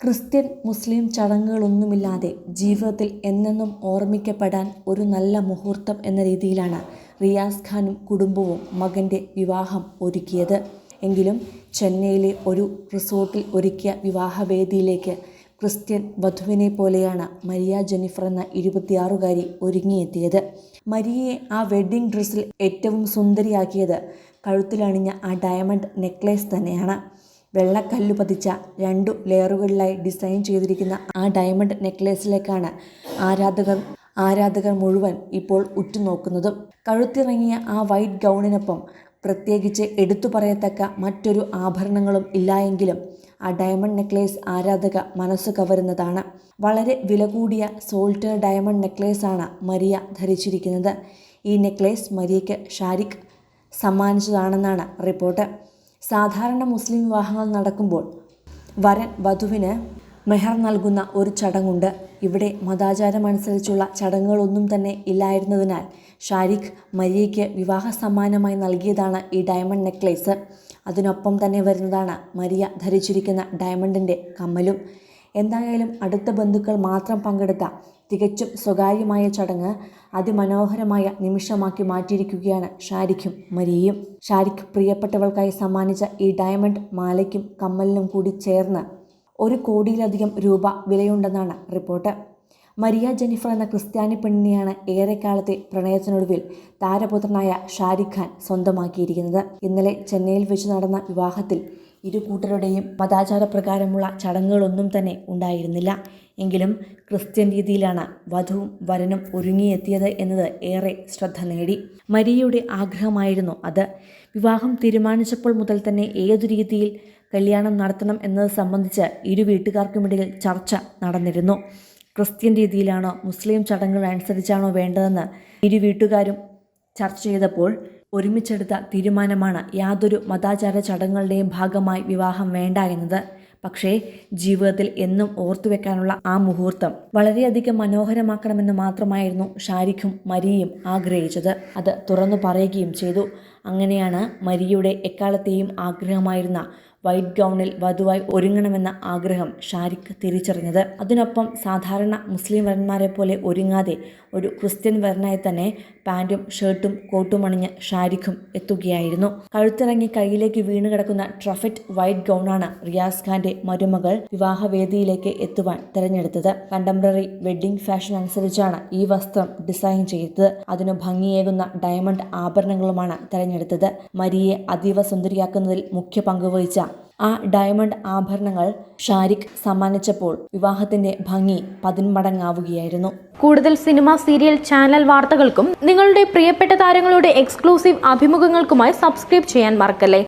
Christian മുസ്ലിം ചടങ്ങുകളൊന്നുമില്ലാതെ ജീവിതത്തിൽ എന്നെന്നും ഓർമ്മിക്കപ്പെടാൻ ഒരു നല്ല മുഹൂർത്തം എന്ന രീതിയിലാണ് റിയാസ് ഖാനും കുടുംബവും മകന്റെ വിവാഹം ഒരുക്കിയത്. എങ്കിലും ചെന്നൈയിലെ ഒരു റിസോർട്ടിൽ ഒരുക്കിയ വിവാഹവേദിയിലേക്ക് ക്രിസ്ത്യൻ വധുവിനെ പോലെയാണ് മരിയ ജെനിഫർ എന്ന ഇരുപത്തിയാറുകാരി ഒരുങ്ങിയെത്തിയത്. മരിയയെ ആ വെഡ്ഡിംഗ് ഡ്രസ്സിൽ ഏറ്റവും സുന്ദരിയാക്കിയത് കഴുത്തിലണിഞ്ഞ ആ ഡയമണ്ട് നെക്ലേസ് തന്നെയാണ്. വെള്ളക്കല്ല് പതിച്ച രണ്ടു ലെയറുകളിലായി ഡിസൈൻ ചെയ്തിരിക്കുന്ന ആ ഡയമണ്ട് നെക്ലേസിലേക്കാണ് ആരാധകർ ആരാധകർ മുഴുവൻ ഇപ്പോൾ ഉറ്റുനോക്കുന്നതും. കഴുത്തിറങ്ങിയ ആ വൈറ്റ് ഗൗണിനൊപ്പം പ്രത്യേകിച്ച് എടുത്തു പറയത്തക്ക മറ്റൊരു ആഭരണങ്ങളും ഇല്ലായെങ്കിലും ആ ഡയമണ്ട് നെക്ലേസ് ആരാധക മനസ്സ് കവരുന്നതാണ്. വളരെ വില കൂടിയ സോൾട്ടർ ഡയമണ്ട് നെക്ലേസാണ് മരിയ ധരിച്ചിരിക്കുന്നത്. ഈ നെക്ലേസ് മരിയയ്ക്ക് ഷാരിഖ് സമ്മാനിച്ചതാണെന്നാണ് റിപ്പോർട്ട്. സാധാരണ മുസ്ലിം വിവാഹങ്ങൾ നടക്കുമ്പോൾ വരൻ വധുവിന് മെഹർ നൽകുന്ന ഒരു ചടങ്ങുണ്ട്. ഇവിടെ മതാചാരമനുസരിച്ചുള്ള ചടങ്ങുകളൊന്നും തന്നെ ഇല്ലായിരുന്നതിനാൽ ഷാരിഖ് മരിയയ്ക്ക് വിവാഹ സമ്മാനമായി നൽകിയതാണ് ഈ ഡയമണ്ട് നെക്ലേസ്. അതിനൊപ്പം തന്നെ വരുന്നതാണ് മരിയ ധരിച്ചിരിക്കുന്ന ഡയമണ്ടിന്റെ കമ്മലും. എന്തായാലും അടുത്ത ബന്ധുക്കൾ മാത്രം പങ്കെടുത്ത തികച്ചും സ്വകാര്യമായ ചടങ്ങ് അതിമനോഹരമായ നിമിഷമാക്കി മാറ്റിയിരിക്കുകയാണ് ഷാരിഖും മരിയയും. ഷാരിഖ് പ്രിയപ്പെട്ടവൾക്കായി സമ്മാനിച്ച ഈ ഡയമണ്ട് മാലയ്ക്കും കമ്മലിനും കൂടി ചേർന്ന് ഒരു കോടിയിലധികം രൂപ വിലയുണ്ടെന്നാണ് റിപ്പോർട്ട്. മരിയ ജെനിഫർ എന്ന ക്രിസ്ത്യാനി പെണ്ണിനെയാണ് ഏറെക്കാലത്തെ പ്രണയത്തിനൊടുവിൽ താരപുത്രനായ ഷാരിഖ് ഖാൻ സ്വന്തമാക്കിയിരിക്കുന്നത്. ഇന്നലെ ചെന്നൈയിൽ വെച്ച് നടന്ന വിവാഹത്തിൽ ഇരു കൂട്ടരുടെയും മതാചാരപ്രകാരമുള്ള ചടങ്ങുകളൊന്നും തന്നെ ഉണ്ടായിരുന്നില്ല. എങ്കിലും ക്രിസ്ത്യൻ രീതിയിലാണ് വധുവും വരനും ഒരുങ്ങിയെത്തിയത് എന്നത് ഏറെ ശ്രദ്ധ നേടി. മരിയയുടെ ആഗ്രഹമായിരുന്നു അത്. വിവാഹം തീരുമാനിച്ചപ്പോൾ മുതൽ തന്നെ ഏതു രീതിയിൽ കല്യാണം നടത്തണം എന്നത് സംബന്ധിച്ച് ഇരു വീട്ടുകാർക്കുമിടയിൽ ചർച്ച നടന്നിരുന്നു. ക്രിസ്ത്യൻ രീതിയിലാണോ മുസ്ലിം ചടങ്ങുകൾ അനുസരിച്ചാണോ വേണ്ടതെന്ന് ഇരു വീട്ടുകാരും ചർച്ച ചെയ്തപ്പോൾ ഒരുമിച്ചെടുത്ത തീരുമാനമാണ് യാതൊരു മതാചാര ചടങ്ങുകളുടെയും ഭാഗമായി വിവാഹം വേണ്ട എന്നത്. പക്ഷേ ജീവിതത്തിൽ എന്നും ഓർത്തുവെക്കാനുള്ള ആ മുഹൂർത്തം വളരെയധികം മനോഹരമാക്കണമെന്ന് മാത്രമായിരുന്നു ഷാരിഖും മരിയയും ആഗ്രഹിച്ചത്. അത് തുറന്നു പറയുകയും ചെയ്തു. അങ്ങനെയാണ് മരിയയുടെ എക്കാലത്തെയും ആഗ്രഹമായിരുന്ന വൈറ്റ് ഗൗണിൽ വധുവായി ഒരുങ്ങണമെന്ന ആഗ്രഹം ഷാരിഖ് തിരിച്ചറിഞ്ഞത്. അതിനൊപ്പം സാധാരണ മുസ്ലിം വരന്മാരെ പോലെ ഒരുങ്ങാതെ ഒരു ക്രിസ്ത്യൻ വരനായി തന്നെ പാന്റും ഷർട്ടും കോട്ടും അണിഞ്ഞ് ഷാരിഖും എത്തുകയായിരുന്നു. കഴുത്തിറങ്ങി കയ്യിലേക്ക് വീണ് കിടക്കുന്ന ട്രഫറ്റ് വൈറ്റ് ഗൗണാണ് റിയാസ് ഖാന്റെ മരുമകൾ വിവാഹവേദിയിലേക്ക് എത്തുവാൻ തിരഞ്ഞെടുത്തത്. കണ്ടംപററി വെഡ്ഡിംഗ് ഫാഷൻ അനുസരിച്ചാണ് ഈ വസ്ത്രം ഡിസൈൻ ചെയ്തത്. അതിനു ഭംഗിയേകുന്ന ഡയമണ്ട് ആഭരണങ്ങളുമാണ് തിരഞ്ഞെടുത്തത്. മരിയെ അതീവ സുന്ദരിയാക്കുന്നതിൽ മുഖ്യ പങ്കുവഹിച്ച ആ ഡയമണ്ട് ആഭരണങ്ങൾ ഷാരിഖ് സമ്മാനിച്ചപ്പോൾ വിവാഹത്തിന്റെ ഭംഗി പതിന്മടങ്ങാവുകയായിരുന്നു. കൂടുതൽ സിനിമ സീരിയൽ ചാനൽ വാർത്തകൾക്കും നിങ്ങളുടെ പ്രിയപ്പെട്ട താരങ്ങളുടെ എക്സ്ക്ലൂസീവ് അഭിമുഖങ്ങൾക്കുമായി സബ്സ്ക്രൈബ് ചെയ്യാൻ മറക്കല്ലേ?